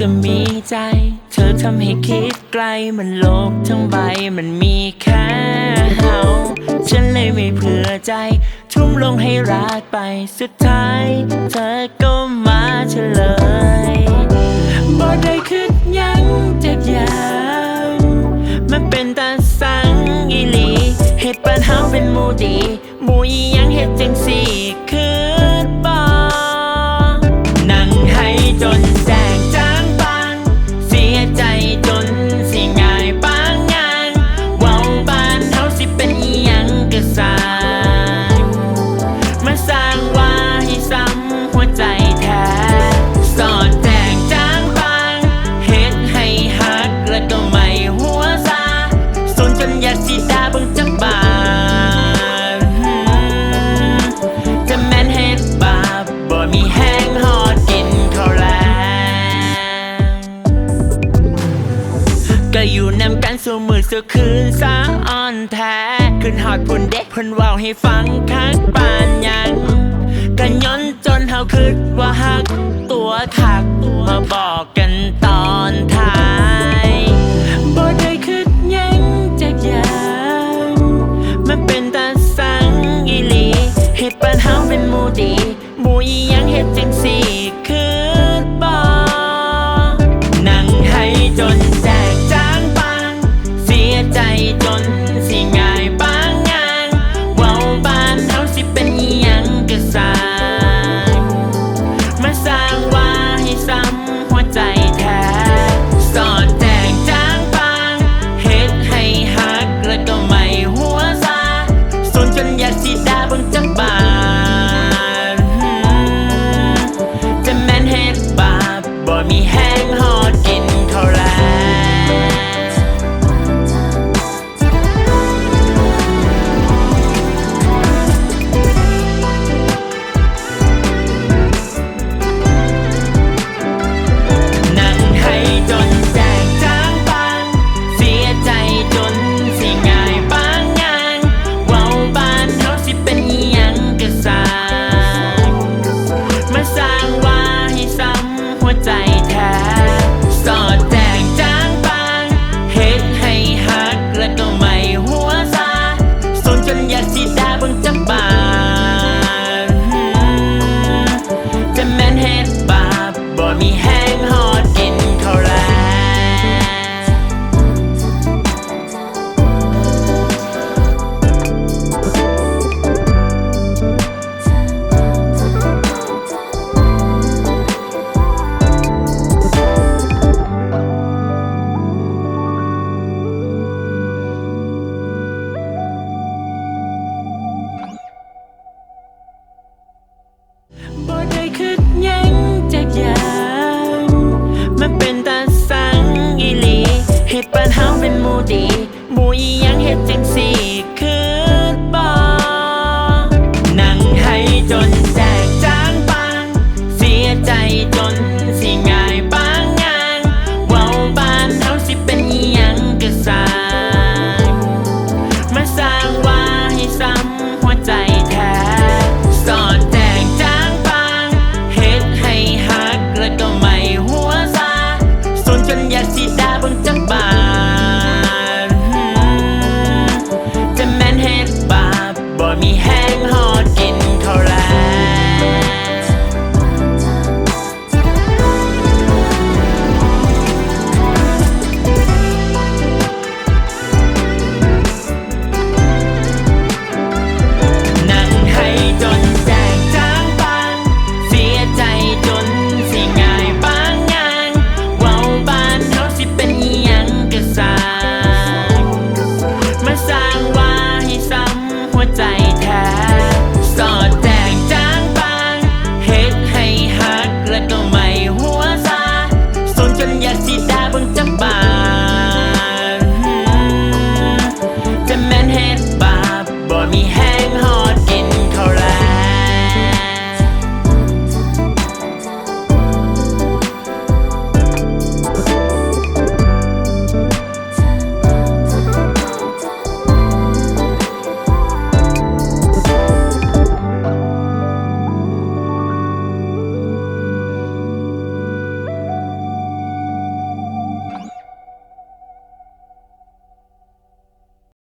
จะมีใจ เธอทำให้คิดไกลมันโลกทั้งใบมันมีแค่เฮาฉันเลยไม่เผื่อใจ ทุ่มลงให้รักไปสุดท้าย เธอก็มาเฉลยบ่ได้คิดยังจากอย่างมันเป็นตาสังอีหลีเหตุปัญหาเป็นมูดีมูอียังเหตุจังสี สิด่าเบิ่งจักบานจะแม่นเฮ็ดบาปบ่มีแห้งหอดกินข้าวแลงก็อยู่นำกันสู่มือสู่คืนสาอ่อนแท้ขึ้นหอดพุ่นเด็กพิ่นเว้าให้ฟังคักปานยังกันย้อนจนเฮาคิดว่าฮักตัวคักมาบอกกันตอนท ดีหมูอีหยังเห็ดจังสี่ ปบ่มี เหตุจังสี่คืนบ่นั่งให้จน